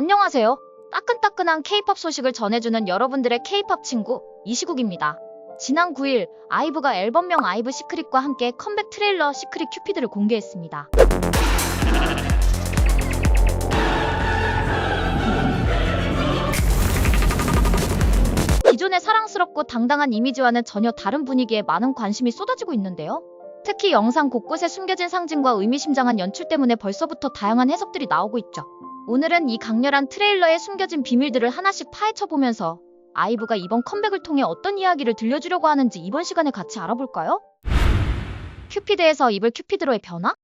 안녕하세요. 따끈따끈한 케이팝 소식을 전해주는 여러분들의 케이팝 친구 이시국입니다. 지난 9일 아이브가 앨범명 아이브 시크릿과 함께 컴백 트레일러 시크릿 큐피드를 공개했습니다. 기존의 사랑스럽고 당당한 이미지와는 전혀 다른 분위기에 많은 관심이 쏟아지고 있는데요. 특히 영상 곳곳에 숨겨진 상징과 의미심장한 연출 때문에 벌써부터 다양한 해석들이 나오고 있죠. 오늘은 이 강렬한 트레일러에 숨겨진 비밀들을 하나씩 파헤쳐 보면서 아이브가 이번 컴백을 통해 어떤 이야기를 들려주려고 하는지 이번 시간에 같이 알아볼까요? 큐피드에서 이블 큐피드로의 변화?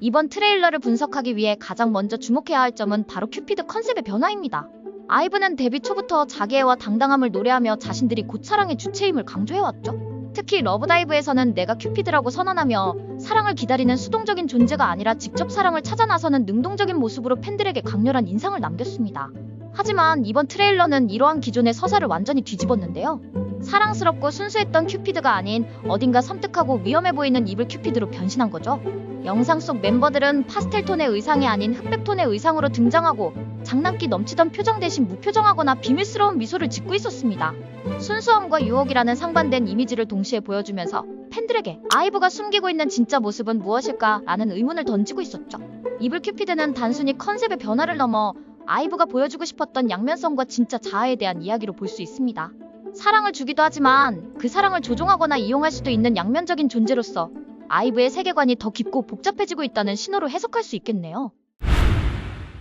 이번 트레일러를 분석하기 위해 가장 먼저 주목해야 할 점은 바로 큐피드 컨셉의 변화입니다. 아이브는 데뷔 초부터 자기애와 당당함을 노래하며 자신들이 곧 사랑의 주체임을 강조해왔죠. 특히 러브다이브에서는 내가 큐피드라고 선언하며 사랑을 기다리는 수동적인 존재가 아니라 직접 사랑을 찾아 나서는 능동적인 모습으로 팬들에게 강렬한 인상을 남겼습니다. 하지만 이번 트레일러는 이러한 기존의 서사를 완전히 뒤집었는데요. 사랑스럽고 순수했던 큐피드가 아닌 어딘가 섬뜩하고 위험해 보이는 이블 큐피드로 변신한 거죠. 영상 속 멤버들은 파스텔 톤의 의상이 아닌 흑백 톤의 의상으로 등장하고 장난기 넘치던 표정 대신 무표정하거나 비밀스러운 미소를 짓고 있었습니다. 순수함과 유혹이라는 상반된 이미지를 동시에 보여주면서 팬들에게 아이브가 숨기고 있는 진짜 모습은 무엇일까 라는 의문을 던지고 있었죠. 이블 큐피드는 단순히 컨셉의 변화를 넘어 아이브가 보여주고 싶었던 양면성과 진짜 자아에 대한 이야기로 볼 수 있습니다. 사랑을 주기도 하지만 그 사랑을 조종하거나 이용할 수도 있는 양면적인 존재로서 아이브의 세계관이 더 깊고 복잡해지고 있다는 신호로 해석할 수 있겠네요.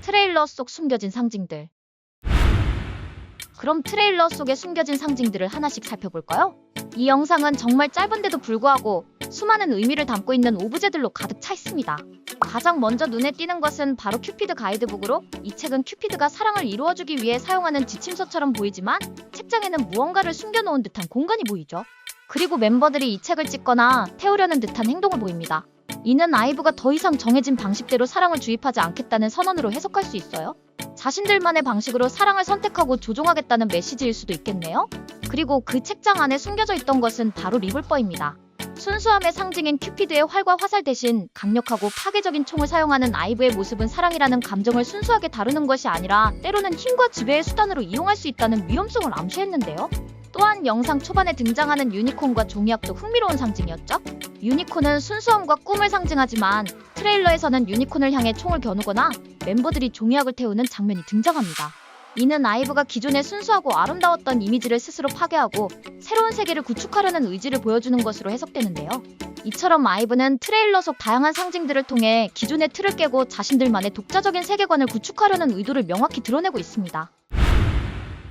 트레일러 속 숨겨진 상징들. 그럼 트레일러 속에 숨겨진 상징들을 하나씩 살펴볼까요? 이 영상은 정말 짧은데도 불구하고 수많은 의미를 담고 있는 오브제들로 가득 차 있습니다. 가장 먼저 눈에 띄는 것은 바로 큐피드 가이드북으로 이 책은 큐피드가 사랑을 이루어주기 위해 사용하는 지침서처럼 보이지만 책장에는 무언가를 숨겨놓은 듯한 공간이 보이죠. 그리고 멤버들이 이 책을 찍거나 태우려는 듯한 행동을 보입니다. 이는 아이브가 더 이상 정해진 방식대로 사랑을 주입하지 않겠다는 선언으로 해석할 수 있어요. 자신들만의 방식으로 사랑을 선택하고 조종하겠다는 메시지일 수도 있겠네요. 그리고 그 책장 안에 숨겨져 있던 것은 바로 리볼버입니다. 순수함의 상징인 큐피드의 활과 화살 대신 강력하고 파괴적인 총을 사용하는 아이브의 모습은 사랑이라는 감정을 순수하게 다루는 것이 아니라 때로는 힘과 지배의 수단으로 이용할 수 있다는 위험성을 암시했는데요. 또한 영상 초반에 등장하는 유니콘과 종이약도 흥미로운 상징이었죠. 유니콘은 순수함과 꿈을 상징하지만 트레일러에서는 유니콘을 향해 총을 겨누거나 멤버들이 종이약을 태우는 장면이 등장합니다. 이는 아이브가 기존의 순수하고 아름다웠던 이미지를 스스로 파괴하고 새로운 세계를 구축하려는 의지를 보여주는 것으로 해석되는데요. 이처럼 아이브는 트레일러 속 다양한 상징들을 통해 기존의 틀을 깨고 자신들만의 독자적인 세계관을 구축하려는 의도를 명확히 드러내고 있습니다.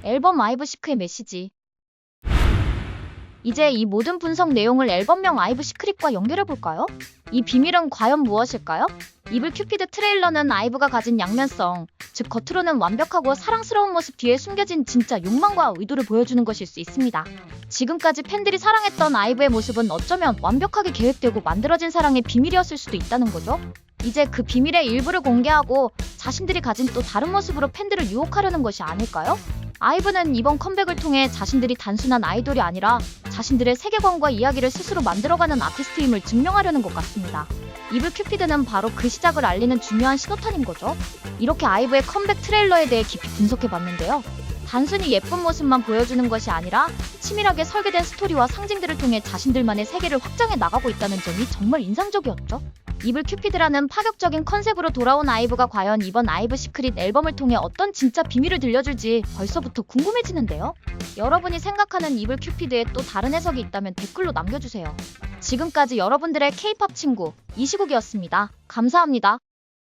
앨범 아이브 시크의 메시지 이제 이 모든 분석 내용을 앨범명 아이브 시크릿과 연결해볼까요? 이 비밀은 과연 무엇일까요? 이블 큐피드 트레일러는 아이브가 가진 양면성, 즉 겉으로는 완벽하고 사랑스러운 모습 뒤에 숨겨진 진짜 욕망과 의도를 보여주는 것일 수 있습니다. 지금까지 팬들이 사랑했던 아이브의 모습은 어쩌면 완벽하게 계획되고 만들어진 사랑의 비밀이었을 수도 있다는 거죠. 이제 그 비밀의 일부를 공개하고 자신들이 가진 또 다른 모습으로 팬들을 유혹하려는 것이 아닐까요? 아이브는 이번 컴백을 통해 자신들이 단순한 아이돌이 아니라 자신들의 세계관과 이야기를 스스로 만들어가는 아티스트임을 증명하려는 것 같습니다. 이블 큐피드는 바로 그 시작을 알리는 중요한 신호탄인 거죠. 이렇게 아이브의 컴백 트레일러에 대해 깊이 분석해 봤는데요. 단순히 예쁜 모습만 보여주는 것이 아니라 치밀하게 설계된 스토리와 상징들을 통해 자신들만의 세계를 확장해 나가고 있다는 점이 정말 인상적이었죠. 이블 큐피드라는 파격적인 컨셉으로 돌아온 아이브가 과연 이번 아이브 시크릿 앨범을 통해 어떤 진짜 비밀을 들려줄지 벌써부터 궁금해지는데요. 여러분이 생각하는 이블 큐피드에 또 다른 해석이 있다면 댓글로 남겨주세요. 지금까지 여러분들의 케이팝 친구 이시국이었습니다. 감사합니다.